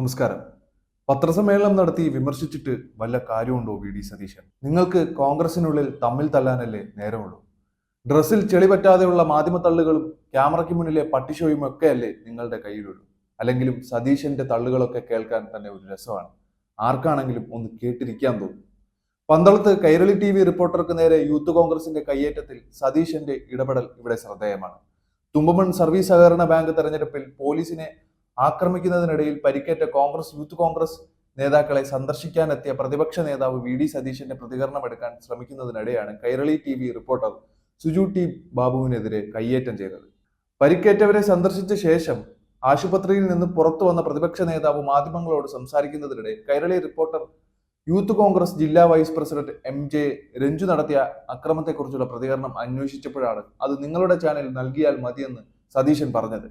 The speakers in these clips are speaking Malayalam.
നമസ്കാരം. പത്രസമ്മേളനം നടത്തി വിമർശിച്ചിട്ട് വല്ല കാര്യമുണ്ടോ വി ഡി സതീശൻ? നിങ്ങൾക്ക് കോൺഗ്രസിനുള്ളിൽ തമ്മിൽ തല്ലാനല്ലേ നേരമുള്ളൂ. ഡ്രസ്സിൽ ചെളി പറ്റാതെയുള്ള മാധ്യമത്തള്ളുകളും ക്യാമറയ്ക്ക് മുന്നിലെ പട്ടിഷോയും ഒക്കെയല്ലേ നിങ്ങളുടെ കയ്യിലുള്ളൂ. അല്ലെങ്കിലും സതീശന്റെ തള്ളുകളൊക്കെ കേൾക്കാൻ തന്നെ ഒരു രസമാണ്. ആർക്കാണെങ്കിലും ഒന്ന് കേട്ടിരിക്കാൻ തോന്നും. പന്തളത്ത് കൈരളി ടി വി റിപ്പോർട്ടർക്ക് നേരെ യൂത്ത് കോൺഗ്രസിന്റെ കയ്യേറ്റത്തിൽ സതീശന്റെ ഇടപെടൽ ഇവിടെ ശ്രദ്ധേയമാണ്. തുമ്പമൺ സർവീസ് സഹകരണ ബാങ്ക് തെരഞ്ഞെടുപ്പിൽ പോലീസിനെ ആക്രമിക്കുന്നതിനിടയിൽ പരിക്കേറ്റ കോൺഗ്രസ് യൂത്ത് കോൺഗ്രസ് നേതാക്കളെ സന്ദർശിക്കാനെത്തിയ പ്രതിപക്ഷ നേതാവ് വി ഡി സതീശന്റെ പ്രതികരണം എടുക്കാൻ ശ്രമിക്കുന്നതിനിടെയാണ് Kairali T V reporter Suju T ബാബുവിനെതിരെ കയ്യേറ്റം ചെയ്തത്. പരിക്കേറ്റവരെ സന്ദർശിച്ച ശേഷം ആശുപത്രിയിൽ നിന്ന് പുറത്തു വന്ന പ്രതിപക്ഷ നേതാവ് മാധ്യമങ്ങളോട് സംസാരിക്കുന്നതിനിടെ കൈരളി റിപ്പോർട്ടർ യൂത്ത് കോൺഗ്രസ് ജില്ലാ vice president M J Ranju നടത്തിയ അക്രമത്തെക്കുറിച്ചുള്ള പ്രതികരണം അന്വേഷിച്ചപ്പോഴാണ് അത് നിങ്ങളുടെ ചാനൽ നൽകിയാൽ മതിയെന്ന് സതീശൻ പറഞ്ഞത്.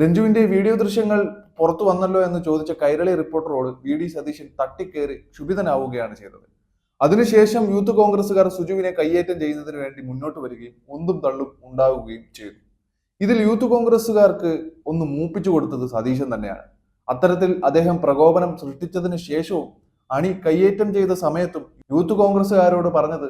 രഞ്ജുവിന്റെ വീഡിയോ ദൃശ്യങ്ങൾ പുറത്തു വന്നല്ലോ എന്ന് ചോദിച്ച കൈരളി റിപ്പോർട്ടറോട് വി ഡി സതീശൻ തട്ടിക്കേറി ക്ഷുഭിതനാവുകയാണ് ചെയ്തത്. അതിനുശേഷം യൂത്ത് കോൺഗ്രസുകാർ സുജുവിനെ കയ്യേറ്റം ചെയ്യുന്നതിന് വേണ്ടി മുന്നോട്ട് വരികയും ഒന്നും തള്ളും ഉണ്ടാവുകയും ചെയ്തു. ഇതിൽ യൂത്ത് കോൺഗ്രസുകാർക്ക് ഒന്ന് മൂപ്പിച്ചു കൊടുത്തത് സതീശൻ തന്നെയാണ്. അത്തരത്തിൽ അദ്ദേഹം പ്രകോപനം സൃഷ്ടിച്ചതിന് ശേഷവും അണി കയ്യേറ്റം ചെയ്ത സമയത്തും യൂത്ത് കോൺഗ്രസ്സുകാരോട് പറഞ്ഞത്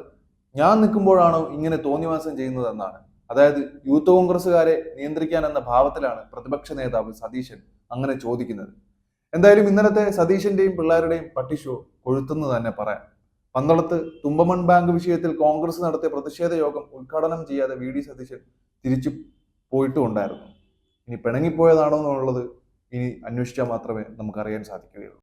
ഞാൻ നിൽക്കുമ്പോഴാണോ ഇങ്ങനെ തോന്നിവാസം ചെയ്യുന്നതെന്നാണ്. അതായത് യൂത്ത് കോൺഗ്രസ്സുകാരെ നിയന്ത്രിക്കാൻ എന്ന ഭാവത്തിലാണ് പ്രതിപക്ഷ നേതാവ് സതീശൻ അങ്ങനെ ചോദിക്കുന്നത്. എന്തായാലും ഇന്നലത്തെ സതീശന്റെയും പിള്ളേരുടെയും പട്ടിഷോ കൊഴുത്തെന്ന് തന്നെ പറയാം. പന്തളത്ത് തുമ്പമൺ ബാങ്ക് വിഷയത്തിൽ കോൺഗ്രസ് നടത്തിയ പ്രതിഷേധ യോഗം ഉദ്ഘാടനം ചെയ്യാതെ വി ഡി സതീശൻ തിരിച്ചു പോയിട്ടും ഉണ്ടായിരുന്നു ഇനി പിണങ്ങിപ്പോയതാണോ എന്നുള്ളത് ഇനി അന്വേഷിച്ചാൽ മാത്രമേ നമുക്കറിയാൻ സാധിക്കുകയുള്ളൂ.